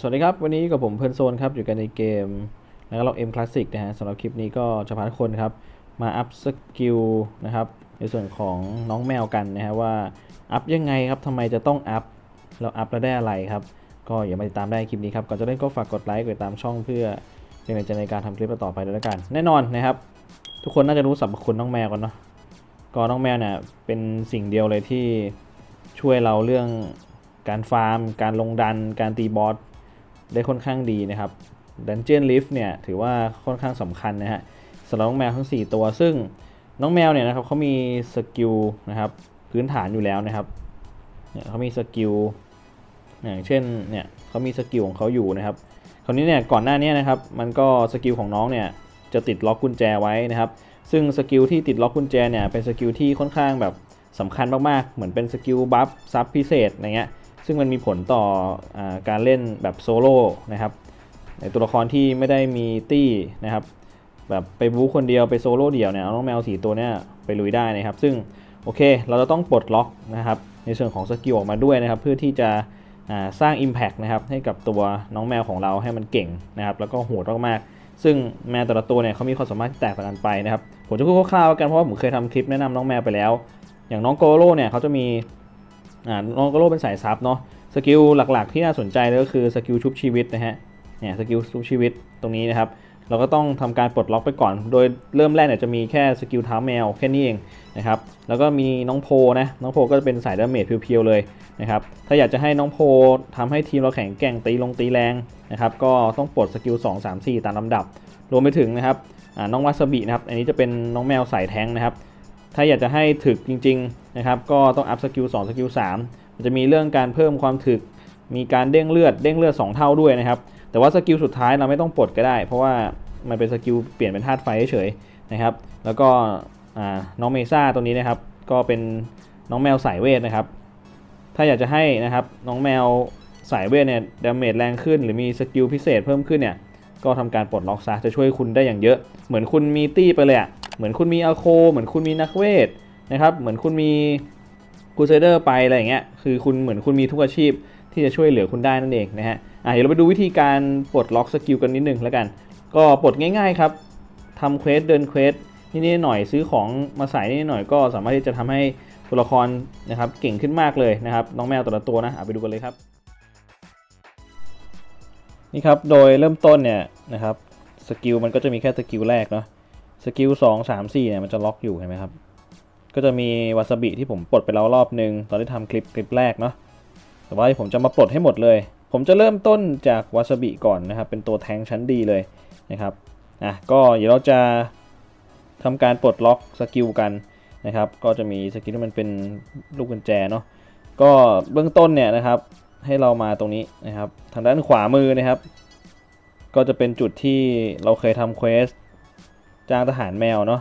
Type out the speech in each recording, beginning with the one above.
สวัสดีครับ วันนี้กับผมเพื่อนโซนครับ อยู่กันในเกมแล้วก็เราเอ็มคลาสสิกนะฮะสำหรับคลิปนี้ก็จะพาทุกคนครับ มาอัพสกิลนะครับ ในส่วนของน้องแมวกันนะฮะว่า อัพยังไงครับทำไมจะต้องอัพเราอัพแล้วได้อะไรครับ ก็อย่ามาติดตามได้คลิปนี้ครับก่อนจะเล่นก็ฝากกดไลค์กดติดตามช่องเพื่อเป็นกำลังใจในการทำคลิปต่อไปด้วยกัน แน่นอนนะครับ ทุกคนน่าจะรู้สรรพคุณน้องแมวกันเนาะก็น้องแมวเนี่ยเป็นสิ่งเดียวเลยที่ช่วยเราเรื่องการฟาร์ม การลงดัน การตีบอส ได้ค่อนข้างดีนะครับ Dungeon Lift เนี่ยถือว่าค่อนข้างสำคัญนะฮะสำหรับน้องแมวทั้ง 4 ตัว ซึ่งน้องแมวเนี่ยนะครับเขามีสกิลนะครับพื้นฐานอยู่แล้วนะครับเนี่ยเขามีสกิลอย่างเช่นเนี่ยเขามีสกิลของเขาอยู่นะครับคราวนี้เนี่ยก่อนหน้านี้นะครับมันก็สกิลของน้องเนี่ยจะติดล็อกกุญแจไว้นะครับ ซึ่งสกิลที่ติดล็อกกุญแจเนี่ยเป็นสกิลที่ค่อนข้างแบบสำคัญมากๆ เหมือนเป็นสกิลบัฟซับพิเศษอะไรเงี้ย ซึ่งมันมีผลต่ออการเล่นแบบโซโล่นะครับในตัวละครที่ไม่ได้มีตี้นะครับแบบไปบู๊คนเดียวไปโซโล่เดี่ยวเนี่ยเอาน้องแมวสีตัวเนี้ยไปลุยได้นะครับ ซึ่งโอเคเราจะต้องปลดล็อกนะครับในส่วนของสกิลออกมาด้วยนะครับ เพื่อที่จะสร้าง Impact นะครับให้กับตัวน้องแมวของเราให้มันเก่งนะครับ แล้วก็โหดมากๆซึ่งแมวแต่ละตัวเนี่ยเขามีความสามารถที่แตกต่างกันไปนะครับผมจะพูดคร่าวๆกันเพราะว่าผมเคยทำคลิปแนะนำน้องแมวไปแล้ว อย่างน้องโกโร่เนี่ยเขาจะมี อ่าน้องโกโร่เป็นสายซับเนาะสกิลหลักๆที่น่าสนใจก็คือสกิลชุบชีวิตนะฮะเนี่ยสกิลชุบชีวิตตรงนี้นะครับเราก็ต้องทำการปลดล็อกไปก่อน โดยเริ่มแรกเนี่ยจะมีแค่สกิลเท้าแมวแค่นี้เองนะครับ แล้วก็มีน้องโพนะ น้องโพก็จะเป็นสายดาเมจเพียวๆเลยนะครับ ถ้าอยากจะให้น้องโพทำให้ทีมเราแข็งแกร่งตีลงตีแรงนะครับ ก็ต้องปลดสกิล 2 3 4 ตามลำดับ รวมไปถึงนะครับน้องวาซาบินะครับ อันนี้จะเป็นน้องแมวสายแทงนะครับ ถ้าอยากจะให้ถึกจริงๆ นะครับก็ต้องอัพสกิล2สกิล3มันจะมีเรื่องการเพิ่มความถึก มีการเด้งเลือดเด้งเลือด 2 เท่าด้วยนะครับแต่ว่าสกิลสุดท้ายเราไม่ต้องปลดก็ได้ เพราะว่ามันเป็นสกิลเปลี่ยนเป็นธาตุไฟเฉยๆนะครับแล้วก็น้องเมซ่าตัวนี้นะครับก็เป็นน้องแมวสายเวทนะครับถ้าอยากจะให้นะครับน้องแมวสายเวทเนี่ยดาเมจแรงขึ้น หรือมีสกิลพิเศษเพิ่มขึ้นเนี่ยก็ทำการปลดล็อกซะจะช่วยคุณได้อย่างเยอะ เหมือนคุณมีตี้ไปเลยอะเหมือนคุณมีอาโค เหมือนคุณมีนักเวท นะครับ เหมือนคุณมีกูเซเดอร์ไปอะไรอย่างเงี้ย คือคุณเหมือนคุณมีทุกอาชีพที่จะช่วยเหลือคุณได้นั่นเองนะฮะอะเดี๋ยวเราไปดูวิธีการปลดล็อกสกิลกันนิดนึงแล้วกัน ก็ปลดง่ายๆครับทำเควสเดินเควสนิดๆหน่อยซื้อของมาใส่นิดหน่อยก็สามารถที่จะทำให้ตัวละครนะครับเก่งขึ้นมากเลยนะครับน้องแมวแต่ละตัวนะไปดูกันเลยครับนี่ครับโดยเริ่มต้นเนี่ยนะครับสกิลมันก็จะมีแค่สกิลแรกเนาะสกิลสองสามสี่เนี่ยมันจะล็อกอยู่เห็นไหมครับ ก็จะมีวาซาบิที่ผมปลดไปแล้วรอบนึง ตอนที่ทำคลิปคลิปแรกเนาะแต่ว่าผมจะมาปลดให้หมดเลย ผมจะเริ่มต้นจากวาซาบิก่อนนะครับ เป็นตัวแทงชั้นดีเลยนะครับอะก็เดี๋ยวเราจะทำการปลดล็อกสกิลกันนะครับ ก็จะมีสกิลที่มันเป็นลูกกุญแจเนาะก็เบื้องต้นเนี่ยนะครับ ให้เรามาตรงนี้นะครับ ทางด้านขวามือนะครับ ก็จะเป็นจุดที่เราเคยทำเควสจ้างทหารแมวเนาะ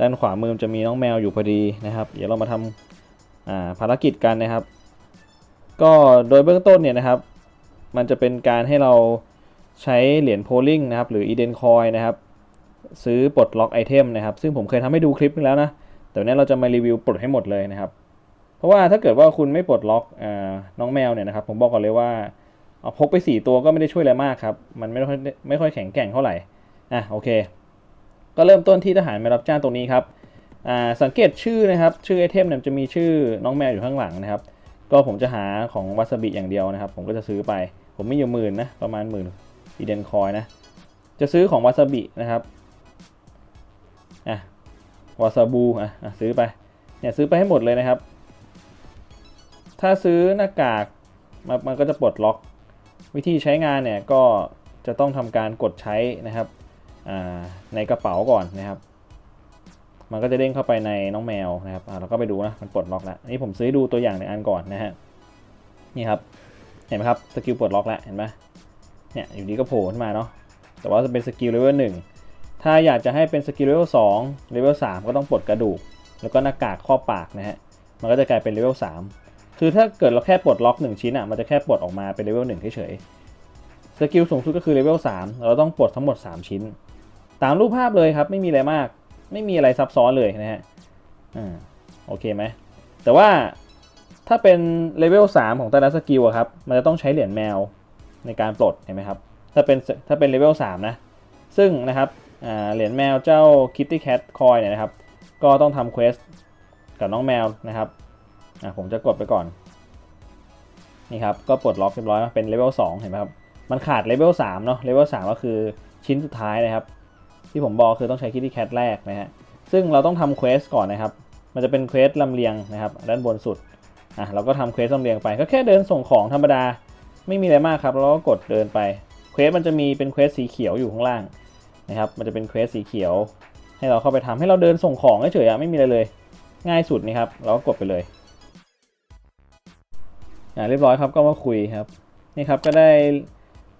ด้านขวามือมันจะมีน้องแมวอยู่พอดีนะครับ เดี๋ยวเรามาทำอ่าภารกิจกันนะครับ ก็โดยเบื้องต้นเนี่ยนะครับ มันจะเป็นการให้เราใช้เหรียญโพลิงนะครับ หรืออีเดนคอยนะครับ ซื้อปลดล็อกไอเทมนะครับ ซึ่งผมเคยทำให้ดูคลิปนึงแล้วนะ แต่วันนี้เราจะมารีวิวปลดให้หมดเลยนะครับ เพราะว่าถ้าเกิดว่าคุณไม่ปลดล็อกอน้องแมวเนี่ยนะครับ ผมบอกก่อนเลยว่าเอาพกไป 4 ตัวก็ไม่ได้ช่วยอะไรมากครับ มันไม่ค่อยไม่ค่อยแข็งแกร่งเท่าไหร่ อะโอเค ก็เริ่มต้นที่ทหารมารับจ้างตรงนี้ครับอ่าสังเกตชื่อนะครับชื่อไอเทมเนี่ยจะมีชื่อน้องแมวอยู่ข้างหลังนะครับ ก็ผมจะหาของวาซาบิอย่างเดียวนะครับ ผมก็จะซื้อไป ผมไมีอยู่หมื่นนะประมาณหมื่นอีเดนคอยนะจะซื้อของวาซาบินะครับอะวาซาบูอะอะซื้อไปเนี่ยซื้อไปให้หมดเลยนะครับ ถ้าซื้อหน้ากากมันมันก็จะปลดล็อก วิธีใช้งานเนี่ยก็จะต้องทำการกดใช้นะครับ ในกระเป๋าก่อนนะครับ มันก็จะเด้งเข้าไปในน้องแมวนะครับเราก็ไปดูนะมันปลดล็อกแล้วอันนี้ผมซื้อดูตัวอย่างในอันก่อนนะฮะนี่ครับเห็นไหมครับสกิลปลดล็อกแล้วเห็นไหมเนี่ยอยู่ดีก็โผล่ขึ้นมาเนาะแต่ว่าจะเป็นสกิลเลเวลหนึ่งถ้าอยากจะให้เป็นสกิลเลเวลสองเลเวลสามก็ต้องปลดกระดูก แล้วก็หน้ากากครอปากนะฮะมันก็จะกลายเป็นเลเวลสามคือถ้าเกิดเราแค่ปลดล็อก1ชิ้นอะมันจะแค่ปลดออกมาเป็นเลเวล1เฉยๆ สกิลสูงสุดก็คือเลเวล3เราต้องปลดทั้งหมด 3 ชิ้น ตามรูปภาพเลยครับ ไม่มีอะไรมาก ไม่มีอะไรซับซ้อนเลยนะฮะอ่าโอเคไหม แต่ว่าถ้าเป็นเลเวล3ของแต่ละสกิลครับ มันจะต้องใช้เหรียญแมวในการปลดเห็นไหมครับ ถ้าเป็นถ้าเป็นเลเวล3นะ ซึ่งนะครับเหรียญแมวเจ้า Kitty Cat Coin เนี่ยนะครับ ก็ต้องทำเควสกับน้องแมวนะครับอะผมจะกดไปก่อน นี่ครับ ก็ปลดล็อกเรียบร้อยเป็นเลเวล2เห็นไหมครับ มันขาดเลเวล3เนาะเลเวล3ก็คือชิ้นสุดท้ายนะครับ ที่ผมบอกคือต้องใช้ Kitty Cat แรกนะฮะซึ่งเราต้องทำเควสก่อนนะครับ มันจะเป็นเควสลำเลียงนะครับด้านบนสุดอะเราก็ทำเควสลำเลียงไปก็แค่เดินส่งของธรรมดาไม่มีอะไรมากครับเราก็กดเดินไปเควสมันจะมีเป็นเควสสีเขียวอยู่ข้างล่างนะครับ มันจะเป็นเควสสีเขียว ให้เราเข้าไปทำให้เราเดินส่งของเฉยๆไม่มีอะไรเลย ง่ายสุดนี่ครับ เราก็กดไปเลยอ่าเรียบร้อยครับก็มาคุยครับนี่ครับก็ได้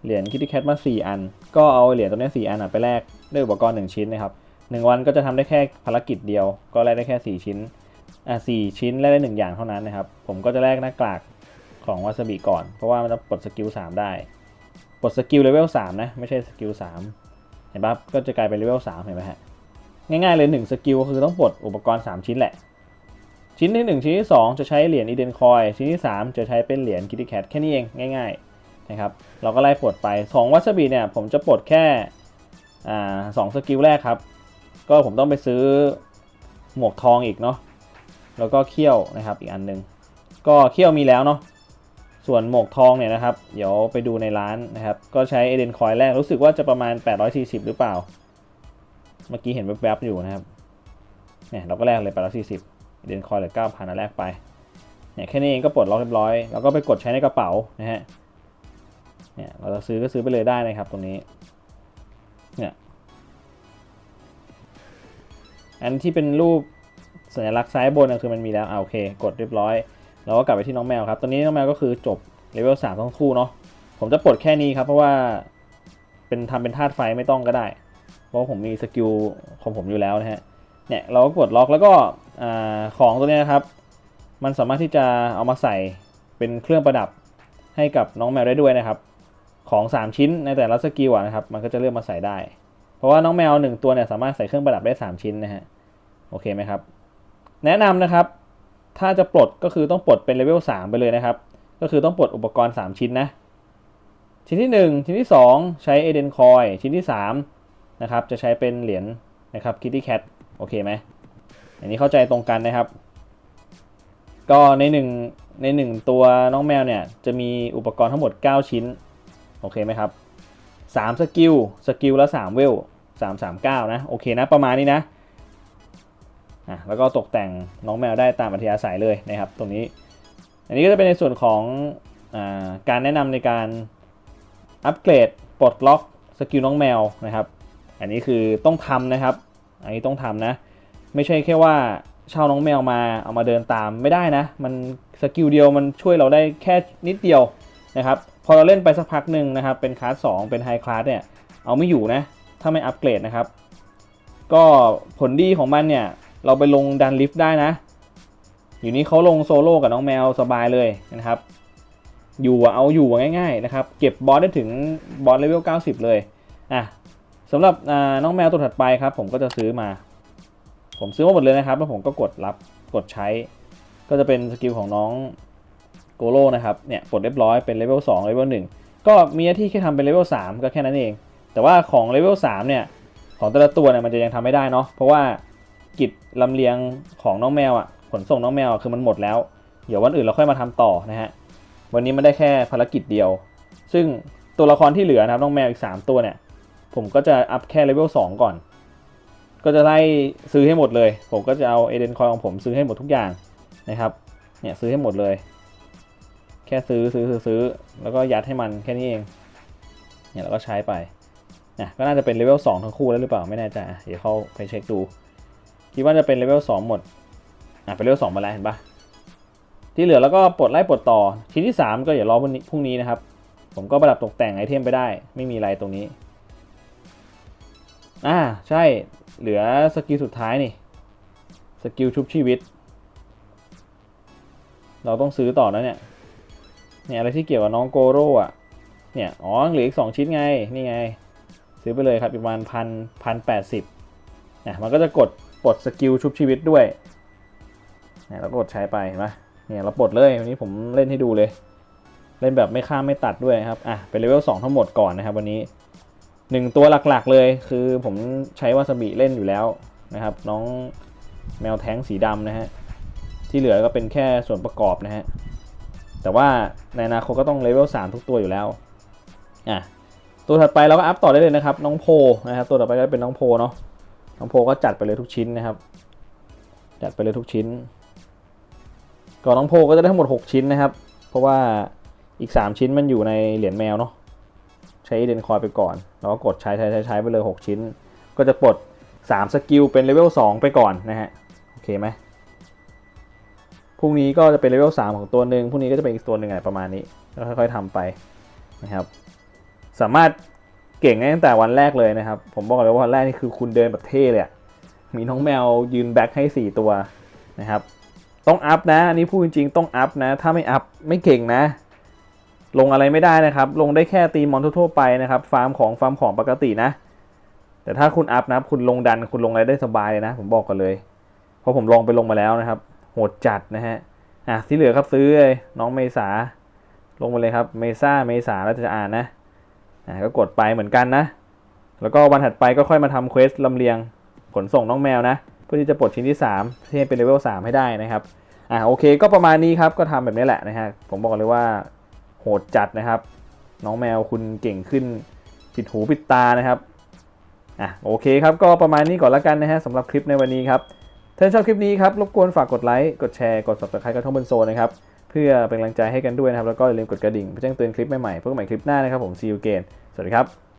เหรียญคิตตี้แคทมา 4 อัน ก็เอาเหรียญตัวนี้4อันอะไปแลกด้วยอุปกรณ์ 1 ชิ้นนะครับ1วันก็จะทำได้แค่ภารกิจเดียว ก็แลกได้แค่ 4 ชิ้นอ่าสชิ้นแลกได้ 1 อย่างเท่านั้นนะครับ ผมก็จะแลกหน้ากากของวาซาบิก่อน เพราะว่ามันจะปลดสกิล3ได้ปลดสกิลเลเวล3นะ ไม่ใช่สกิล3เห็นปะก็จะกลายเป็นเลเวล3เห็นไหมฮะง่ายๆเลย1สกิลคือต้องปลดอุปกรณ์ 3 ชิ้นแหละ ชิ้นที่ 1 ชิ้นที่ 2 จะใช้เหรียญอีเดนคอย ชิ้นที่ 3 จะใช้เป็นเหรียญคิตตี้แคทแค่นี้เองง่าย ๆ นะครับเราก็ไล่ปลดไป2วัสบีเนี่ยผมจะปลดแค่สองสกิลแรกครับ ก็ผมต้องไปซื้อหมวกทองอีกเนาะแล้วก็เขี้ยวนะครับอีกอันหนึง ก็เขี้ยวมีแล้วเนาะส่วนหมวกทองเนี่ยนะครับ เดี๋ยวไปดูในร้านนะครับ ก็ใช้เอเดนคอยแรกรู้สึกว่าจะประมาณ 840 หรือเปล่า เมื่อกี้เห็นแวบๆอยู่นะครับเนี่ยเราก็แลกเลย 840เอเดนคอยเหลือ9,000อันแรกไปเนี่ยแค่นี้เองก็ปลดล็อกเรียบร้อย แล้วก็ไปกดใช้ในกระเป๋านะฮะ เนี่ยเราจะซื้อก็ซื้อไปเลยได้นะครับตรงนี้เนี่ยอันที่เป็นรูปสัญลักษณ์ซ้ายบนนะคือมันมีแล้วอ่าโอเค กดเรียบร้อยเราก็กลับไปที่น้องแมวครับตอนนี้น้องแมวก็คือจบเลเวลสามทั้งคู่เนาะผมจะปลดแค่นี้ครับ เพราะว่าเป็นทำเป็นธาตุไฟไม่ต้องก็ได้ เพราะว่าผมมีสกิลของผมอยู่แล้วนะฮะเนี่ยเราก็กดล็อกแล้วก็ของตัวนี้นะครับ มันสามารถที่จะเอามาใส่เป็นเครื่องประดับให้กับน้องแมวได้ด้วยนะครับ ของ 3 ชิ้นในแต่ละสกิลนะครับ มันก็จะเลือกมาใส่ได้ เพราะว่าน้องแมว 1 ตัวเนี่ยสามารถใส่เครื่องประดับได้ 3 ชิ้นนะฮะ โอเคไหมครับ แนะนำนะครับ ถ้าจะปลดก็คือต้องปลดเป็นเลเวล3ไปเลยนะครับ ก็คือต้องปลดอุปกรณ์ 3 ชิ้นนะ ชิ้นที่ 1 ชิ้นที่ 2 ใช้เอเดนคอย ชิ้นที่3นะครับ จะใช้เป็นเหรียญนะครับคิตตี้แคท โอเคไหม อันนี้เข้าใจตรงกันนะครับ ก็ในหนึ่งในหนึ่งตัวน้องแมวเนี่ยจะมีอุปกรณ์ทั้งหมด 9 ชิ้น โอเคไหมครับ3สกิลสกิลละ3เวล3 3 9 นะ โอเคนะ ประมาณนี้นะอะแล้วก็ตกแต่งน้องแมวได้ตามอัธยาศัยเลยนะครับ ตรงนี้ อันนี้ก็จะเป็นในส่วนของอการแนะนำในการอัปเกรดปลดล็อกสกิลน้องแมวนะครับ อันนี้คือต้องทำนะครับ อันนี้ต้องทำนะ ไม่ใช่แค่ว่าเช่าน้องแมวมาเอามาเดินตามไม่ได้นะ มันสกิลเดียวมันช่วยเราได้แค่นิดเดียวนะครับ พอเราเล่นไปสักพักหนึ่งนะครับ เป็นคลาสสเป็นไฮคลาสเนี่ยเอาไม่อยู่นะ ถ้าไม่อัปเกรดนะครับ ก็ผลดีของมันเนี่ย เราไปลงดันลิฟต์ได้นะ อยู่นี้เขาลงโซโล่กับน้องแมวสบายเลยนะครับ อยู่เอาอยู่ง่ายๆนะครับ เก็บบอสได้ถึงบอสเลเวล 90 เลยอะสำหรับน้องแมวตัวถัดไปครับ ผมก็จะซื้อมา ผมซื้อมาหมดเลยนะครับ แล้วผมก็กดรับกดใช้ ก็จะเป็นสกิลของน้อง กโลนะครับเนี่ยปลดเรียบร้อยเป็นเลเวล2เลเวล1ก็มีหน้าที่แค่ทำเป็นเลเวล3ก็แค่นั้นเอง แต่ว่าของเลเวล3เนี่ยของแต่ละตัวเนี่ยมันจะยังทำไม่ได้เนาะเพราะว่ากิจลำเลียงของน้องแมวอะขนส่งน้องแมวคือมันหมดแล้ว เดี๋ยววันอื่นเราค่อยมาทำต่อนะฮะวันนี้มันได้แค่ภารกิจเดียว ซึ่งตัวละครที่เหลือนะครับน้องแมวอีก 3 ตัวเนี่ยผมก็จะอัพแค่เลเวล2ก่อน ก็จะไล่ซื้อให้หมดเลย ผมก็จะเอาเอเดนคอยของผมซื้อให้หมดทุกอย่างนะครับเนี่ยซื้อให้หมดเลย แค่ซื้อซื้อซื้อซื้อแล้วก็ยัดให้มันแค่นี้เองเนี่ยแล้วก็ใช้ไปนะก็น่าจะเป็นเลเวล2ทั้งคู่แล้วหรือเปล่าไม่แน่ใจเดี๋ยวเข้าไปเช็คดู คิดว่าจะเป็นเลเวล2หมดอะเป็นเลเวล2มาแล้วเห็นปะที่เหลือแล้วก็ปลดไล่ปลดต่อชิ้นที่ 3 ก็อย่ารอพรุ่งนี้พรุ่งนี้นะครับ ผมก็ประดับตกแต่งไอเทมไปได้ ไม่มีอะไรตรงนี้อ่าใช่เหลือสกิลสุดท้ายนี่สกิลชุบชีวิต เราต้องซื้อต่อนะเนี่ย เนี่ยอะไรที่เกี่ยวกับน้องโกโร่อะเนี่ย อ๋อเหลืออีกสองชิ้นไง นี่ไง ซื้อไปเลยครับประมาณพันพันแปดสิบเนี่ยมันก็จะกดปลดสกิลชุบชีวิตด้วยเนี่ยเรากดใช้ไปเห็นไหมเนี่ยเราปลดเลยวันนี้ผมเล่นให้ดูเลย เล่นแบบไม่ข้ามไม่ตัดด้วยครับ อะ เป็นเลเวล2ทั้งหมดก่อนนะครับวันนี้1ตัวหลักๆเลยคือผมใช้วาซาบิเล่นอยู่แล้วนะครับ น้องแมวแท้งสีดำนะฮะ ที่เหลือก็เป็นแค่ส่วนประกอบนะฮะ แต่ว่าในอนาคตก็ต้องเลเวล3ทุกตัวอยู่แล้วอะตัวถัดไปเราก็อัพต่อได้เลยนะครับ น้องโพนะครับ ตัวต่อไปก็เป็นน้องโพเนาะน้องโพก็จัดไปเลยทุกชิ้นนะครับ จัดไปเลยทุกชิ้นก่อนน้องโพก็จะได้ทั้งหมด 6 ชิ้นนะครับ เพราะว่าอีก 3 ชิ้นมันอยู่ในเหรียญแมวเนาะใช้เดนคอยไปก่อนแล้วก็กดใช้ใช้ใช้ใช้ไปเลย 6 ชิ้น ก็จะปลด3สกิลเป็นเลเวล2ไปก่อนนะฮะโอเคไหม พรุ่งนี้ก็จะเป็นเลเวล3ของตัวหนึ่งพรุ่งนี้ก็จะเป็นอีกตัวหนึ่งอะไรประมาณนี้แล้วค่อยๆทำไปนะครับ สามารถเก่งได้ตั้งแต่วันแรกเลยนะครับ ผมบอกเลยว่าวันแรกนี่คือคุณเดินแบบเท่เลยมีน้องแมวยืนแบ็คให้ 4 ตัวนะครับ ต้องอัพนะอันนี้พูดจริงๆต้องอัพนะ ถ้าไม่อัพไม่เก่งนะ ลงอะไรไม่ได้นะครับ ลงได้แค่ตีมอนทั่วๆไปนะครับ ฟาร์มของฟาร์มของปกตินะ แต่ถ้าคุณอัพนะคุณลงดันคุณลงอะไรได้สบายเลยนะ ผมบอกกันเลย เพราะผมลองไปลงมาแล้วนะครับ โหดจัดนะฮะ อะที่เหลือครับซื้อเลยน้องเมษา ลงมาเลยครับ เมษาเมษาแล้วจะอ่านนะ อะก็กดไปเหมือนกันนะ แล้วก็วันถัดไปก็ค่อยมาทำเควสลำเลียงขนส่งน้องแมวนะ เพื่อที่จะปลดชิ้นที่3ที่ให้เป็นเลเวล3ให้ได้นะครับ อะโอเคก็ประมาณนี้ครับ ก็ทำแบบนี้แหละนะฮะ ผมบอกเลยว่าโหดจัดนะครับ น้องแมวคุณเก่งขึ้นปิดหูปิดตานะครับ อะโอเคครับก็ประมาณนี้ก่อนละกันนะฮะสำหรับคลิปในวันนี้ครับ ถ้าชอบคลิปนี้ครับรบกวนฝากกดไลค์กดแชร์กด subscribe กับท่องบนโซนนะครับเพื่อเป็นกำลังใจให้กันด้วยนะครับแล้วก็อย่าลืมกดกระดิ่งเพื่อแจ้งเตือนคลิปใหม่ๆพบกันใหม่คลิปหน้านะครับผม see you again สวัสดีครับ